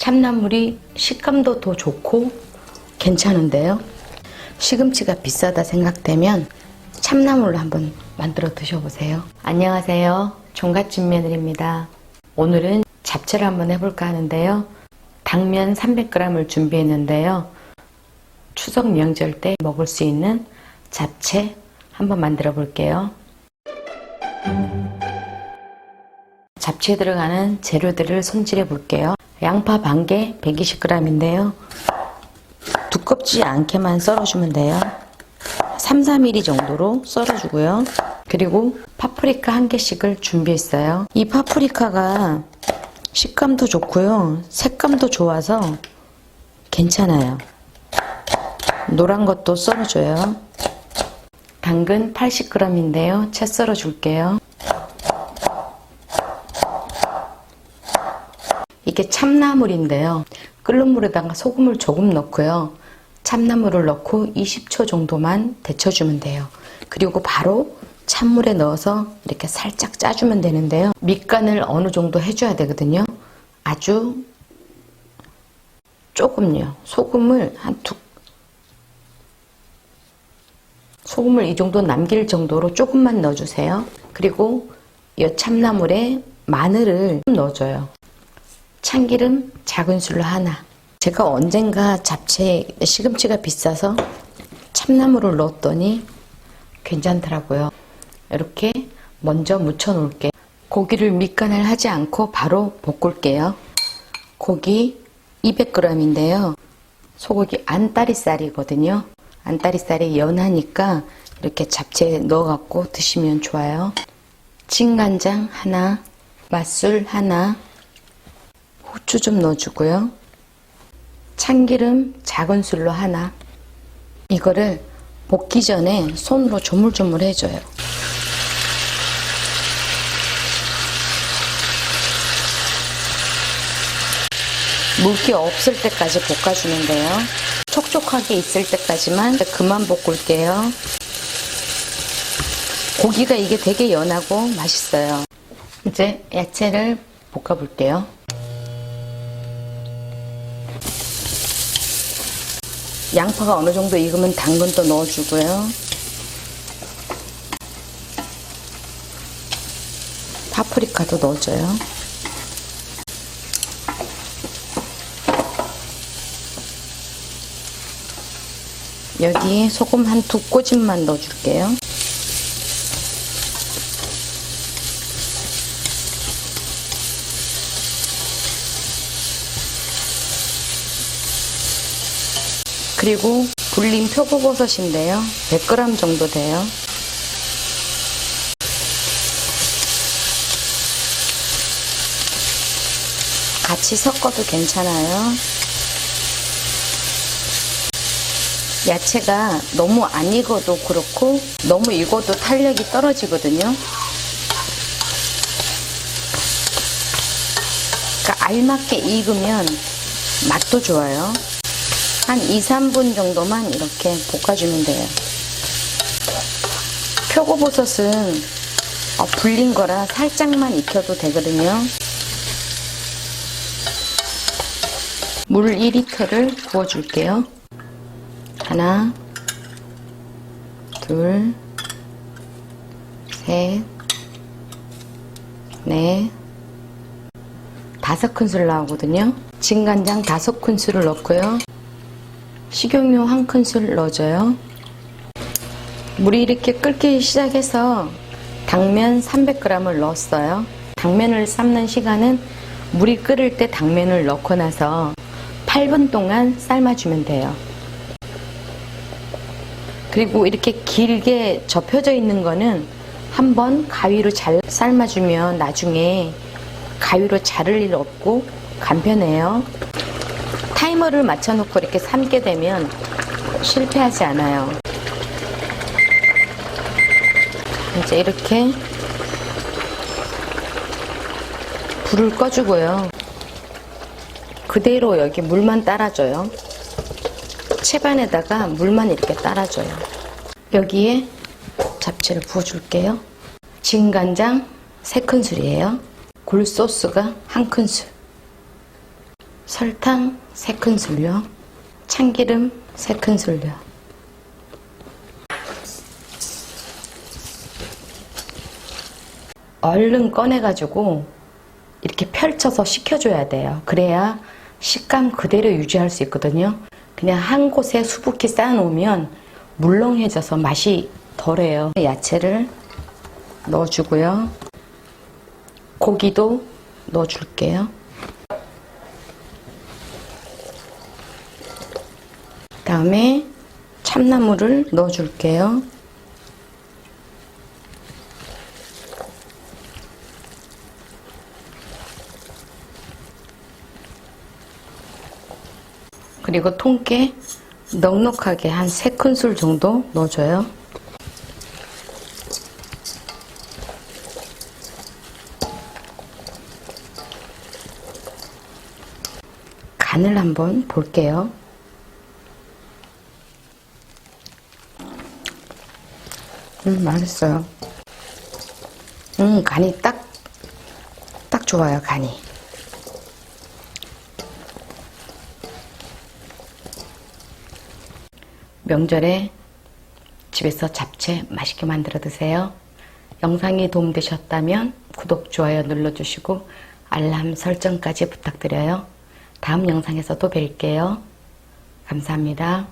참나물이 식감도 더 좋고 괜찮은데요. 시금치가 비싸다 생각되면 참나물로 한번 만들어 드셔보세요. 안녕하세요. 종갓집 며느리입니다. 오늘은 잡채를 한번 해볼까 하는데요. 당면 300g을 준비했는데요. 추석 명절 때 먹을 수 있는 잡채 한번 만들어 볼게요. 잡채에 들어가는 재료들을 손질해 볼게요. 양파 반개 120g인데요. 두껍지 않게만 썰어주면 돼요. 3, 4mm 정도로 썰어주고요. 그리고 파프리카 한 개씩을 준비했어요. 이 파프리카가 식감도 좋고요. 색감도 좋아서 괜찮아요. 노란 것도 썰어줘요. 당근 80g인데요. 채 썰어줄게요. 이게 참나물인데요. 끓는 물에다가 소금을 조금 넣고요. 참나물을 넣고 20초 정도만 데쳐주면 돼요. 그리고 바로 찬물에 넣어서 이렇게 살짝 짜주면 되는데요. 밑간을 어느 정도 해줘야 되거든요. 아주 조금요. 소금을 한 두, 소금을 이 정도 남길 정도로 조금만 넣어주세요. 그리고 이 참나물에 마늘을 좀 넣어줘요. 참기름 작은 술로 하나. 제가 언젠가 잡채 시금치가 비싸서 참나물을 넣었더니 괜찮더라고요. 이렇게 먼저 무쳐 놓을게요. 고기를 밑간을 하지 않고 바로 볶을게요. 고기 200g인데요. 소고기 안다리살이거든요. 안다리살이 연하니까 이렇게 잡채에 넣어갖고 드시면 좋아요. 진간장 하나, 맛술 하나, 후추 좀 넣어주고요. 참기름 작은 술로 하나. 이거를 볶기 전에 손으로 조물조물 해줘요. 물기 없을 때까지 볶아주면 돼요. 촉촉하게 있을 때까지만 그만 볶을게요. 고기가 이게 되게 연하고 맛있어요. 이제 야채를 볶아볼게요. 양파가 어느 정도 익으면 당근도 넣어주고요. 파프리카도 넣어줘요. 여기에 소금 한 두 꼬집만 넣어줄게요. 그리고 불린 표고버섯인데요. 100g 정도 돼요. 같이 섞어도 괜찮아요. 야채가 너무 안 익어도 그렇고 너무 익어도 탄력이 떨어지거든요. 그러니까 알맞게 익으면 맛도 좋아요. 한 2, 3분 정도만 이렇게 볶아주면 돼요. 표고버섯은 어, 불린 거라 살짝만 익혀도 되거든요. 물 2리터를 부어줄게요. 하나, 둘, 셋, 넷, 다섯 큰술 나오거든요. 진간장 다섯 큰술을 넣고요. 식용유 한 큰술 넣어줘요. 물이 이렇게 끓기 시작해서 당면 300g을 넣었어요. 당면을 삶는 시간은 물이 끓을 때 당면을 넣고 나서 8분 동안 삶아주면 돼요. 그리고 이렇게 길게 접혀져 있는 거는 한번 가위로 잘 삶아주면 나중에 가위로 자를 일 없고 간편해요. 타이머를 맞춰놓고 이렇게 삶게 되면 실패하지 않아요. 이제 이렇게 불을 꺼주고요. 그대로 여기 물만 따라줘요. 채반에다가 물만 이렇게 따라줘요. 여기에 잡채를 부어줄게요. 진간장 3큰술이에요. 굴소스가 1큰술. 설탕 3큰술요. 참기름 3큰술요. 얼른 꺼내가지고 이렇게 펼쳐서 식혀줘야 돼요. 그래야 식감 그대로 유지할 수 있거든요. 그냥 한 곳에 수북히 쌓아놓으면 물렁해져서 맛이 덜해요. 야채를 넣어주고요. 고기도 넣어줄게요. 다음에 참나물을 넣어줄게요. 그리고 통깨 넉넉하게 한 3큰술 정도 넣어줘요. 간을 한번 볼게요. 음, 맛있어요. 음, 간이 딱, 딱 좋아요, 간이. 명절에 집에서 잡채 맛있게 만들어 드세요. 영상이 도움되셨다면 구독, 좋아요 눌러주시고 알람 설정까지 부탁드려요. 다음 영상에서 또 뵐게요. 감사합니다.